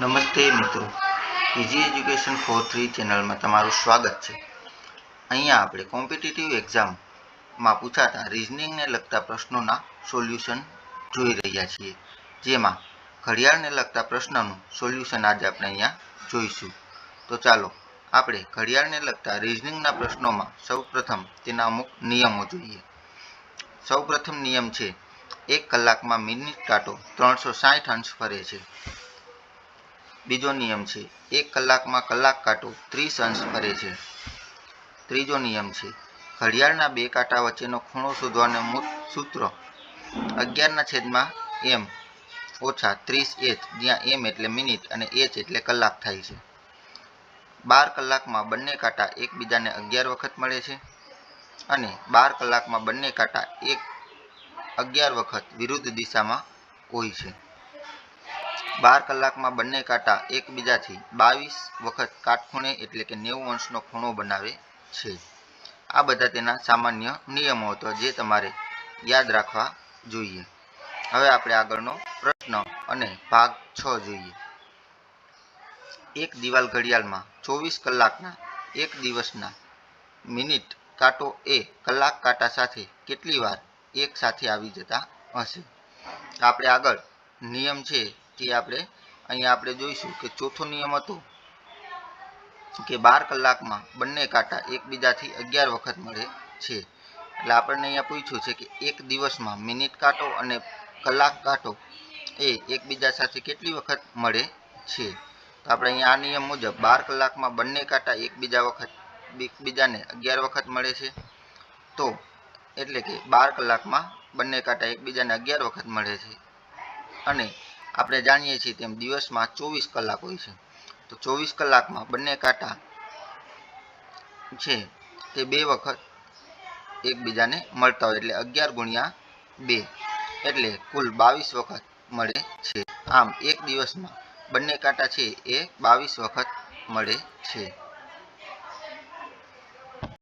નમસ્તે મિત્રો. Easy education four three ચેનલમાં તમારું સ્વાગત છે. અહીંયા આપણે કોમ્પિટિટિવ એક્ઝામમાં પૂછાતા રિઝનિંગને લગતા પ્રશ્નોના સોલ્યુશન જોઈ રહ્યા છીએ. જેમાં ઘડિયાળને લગતા પ્રશ્નનું સોલ્યુશન આજે આપણે અહીંયા જોઈશું. તો ચાલો, આપણે ઘડિયાળને લગતા રિઝનિંગના પ્રશ્નોમાં સૌપ્રથમ તેના અમુક નિયમો જોઈએ. સૌપ્રથમ નિયમ છે, એક કલાકમાં મિનિટ કાંટો ત્રણસો સાઠ અંશ ફરે છે. બીજો નિયમ છે, એક કલાકમાં કલાક કાંટો ત્રીસ અંશ ફરે છે. ત્રીજો નિયમ છે, ઘડિયાળના બે કાંટા વચ્ચેનો ખૂણો શોધવાનો મૂળ સૂત્ર અગિયારના છેદમાં એમ ઓછા ત્રીસ એચ, જ્યાં એમ એટલે મિનિટ અને એચ એટલે કલાક થાય છે. બાર કલાકમાં બંને કાંટા એકબીજાને અગિયાર વખત મળે છે અને બાર કલાકમાં બંને કાંટા એક અગિયાર વખત વિરુદ્ધ દિશામાં હોય છે. બાર કલાકમાં બંને કાંટા એકબીજાથી બાવીસ વખત કાટખૂણે એટલે કે નેવું અંશનો ખૂણો બનાવે છે. આ બધા તેના સામાન્ય નિયમો હતો જે તમારે યાદ રાખવા જોઈએ. હવે આપણે આગળનો પ્રશ્ન અને ભાગ છ જોઈએ. એક દિવાલ ઘડિયાળમાં ચોવીસ કલાકના એક દિવસના મિનિટ કાંટો એ કલાક કાંટા સાથે કેટલી વાર એક સાથે આવી જતા હશે? આપણે આગળ નિયમ છે તે આપણે અહીંયા આપણે જોઈશું કે ચોથો નિયમ હતો કે બાર કલાકમાં બંને કાંટા એકબીજાથી અગિયાર વખત મળે છે. એટલે આપણને અહીંયા પૂછ્યું છે કે એક દિવસમાં મિનિટ કાંટો અને કલાક કાંટો એ એકબીજા સાથે કેટલી વખત મળે છે? તો આપણે અહીંયા આ નિયમ મુજબ બાર કલાકમાં બંને કાંટા એકબીજા વખત, એકબીજાને અગિયાર વખત મળે છે. તો એટલે કે બાર કલાકમાં બંને કાંટા એકબીજાને અગિયાર વખત મળે છે. અને આપણે જાણીએ છીએ તેમ દિવસમાં ચોવીસ કલાક હોય છે. તો ચોવીસ કલાકમાં બંને કાંટા છે તે બે વખત એકબીજાને મળતા હોય, એટલે અગિયાર ગુણ્યા બે. એટલે કુલ બાવીસ વખત મળે છે. આમ એક દિવસમાં બંને કાંટા છે એ બાવીસ વખત મળે છે.